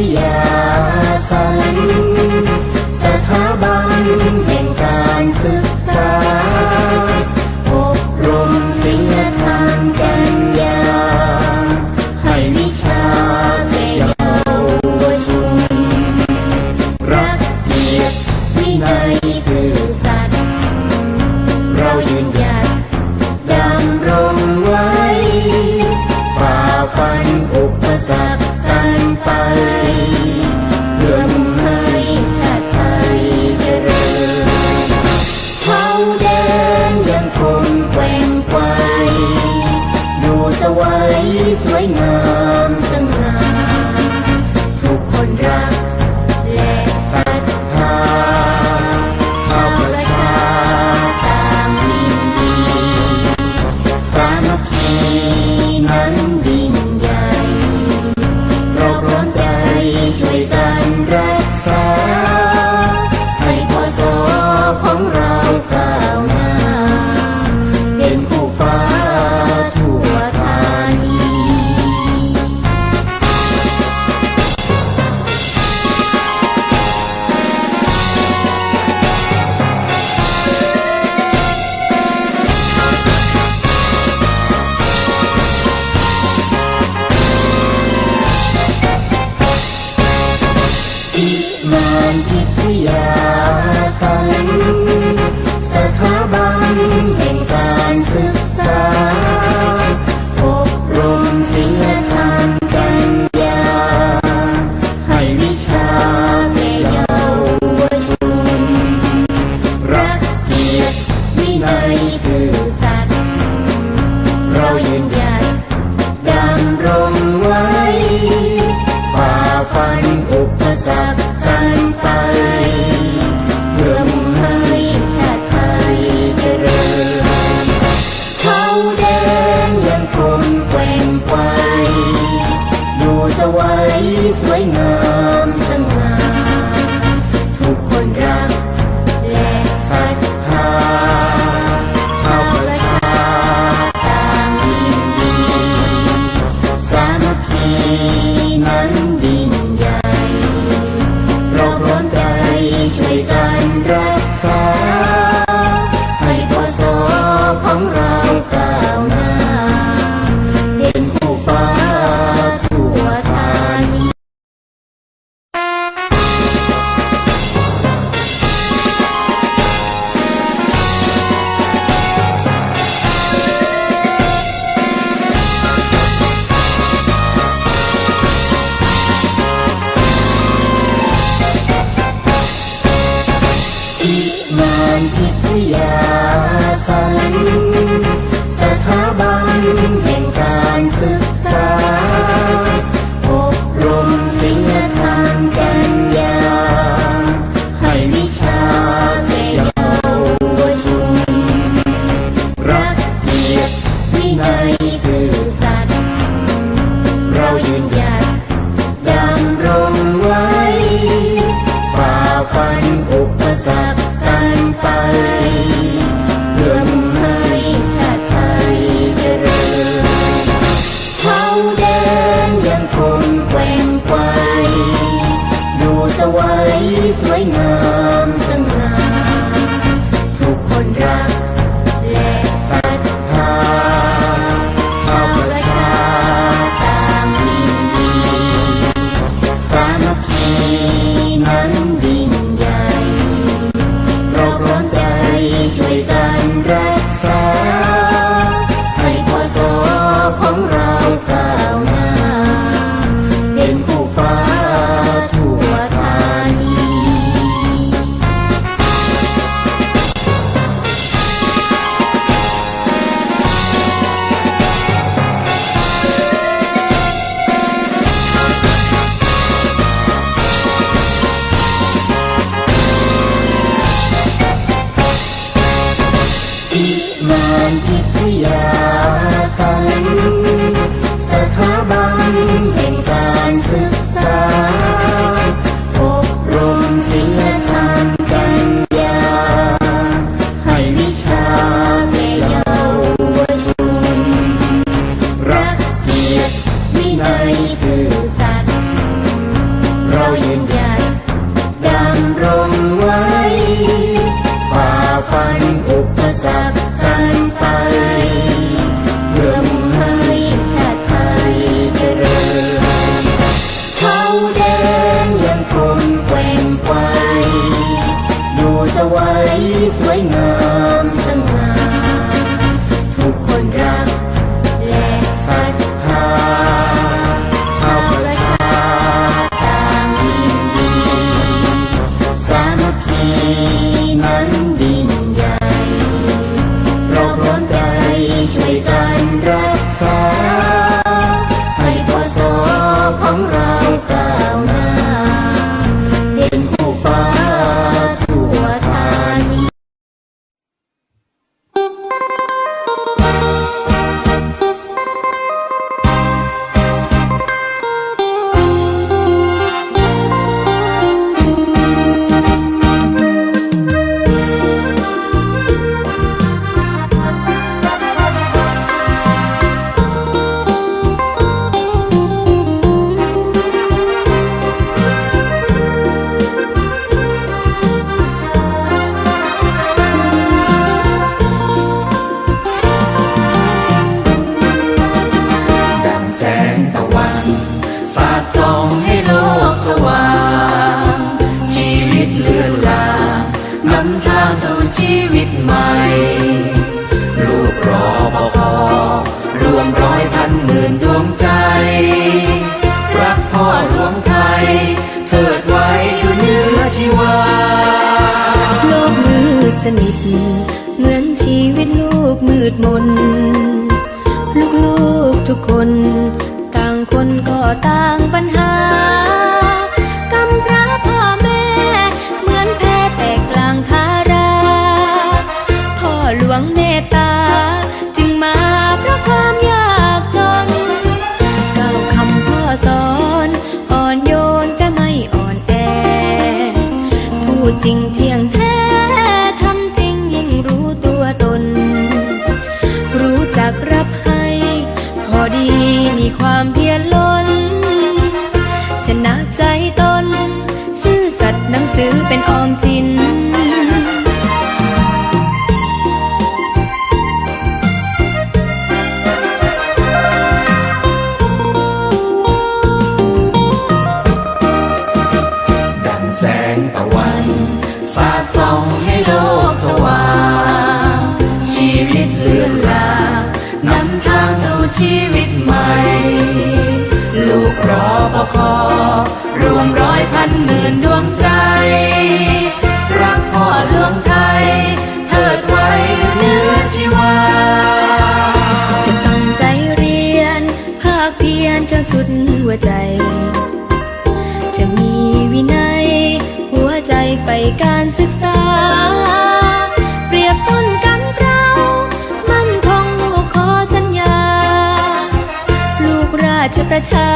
yeah. ถาบันแห่งการศึก Amen. นานพิทยาสัน สถาบันแห่งการศึกษา อบรมศิลธรรมกัญยาให้วิชาแก่เยาวชนรักเกียรติวินยสื่อสัตย์เรายืนหยัดดำรงไว้ ฝ่าฟันอุปสรรค ยืนยัดดำรงไว้ฝ่าฟันอุปสรรคกันไปเพื่อให้ชาติไทยเจริญเขาแดนยังคงแกว่งไปดูสวยสวยงามสง่าทุกคนรัก さ สนิท เหมือนชีวิตลูกมืดมน ลูกๆทุกคน ต่างคนก็ต่างปัญหากำพร้าพ่อแม่ เหมือนแพ้แต่กลางทารา พ่อหลวงเมตตา จึงมาเพราะความยากจนเก้าคำพ่อสอนอ่อนโยนแต่ไม่อ่อนแอพูดจริงเที่ เป็นออมสินดังแสงตะวัน สาดส่องให้โลกสว่าง ชีวิตเลื่อนลานำทางสู่ชีวิตใหม่ ลูกรอปครวมร อยพันหมื่นดวงใจ รักพ่อหลวงไทย เทิดไว้เนื้อชีวา จะตั้งใจเรียน ภาคเพียรจนสุดหัวใจ จะมีวินัย หัวใจไปการศึกษา เปรียบต้นกันเรามั่นคงลูกขอสัญญา ลูกราชประชา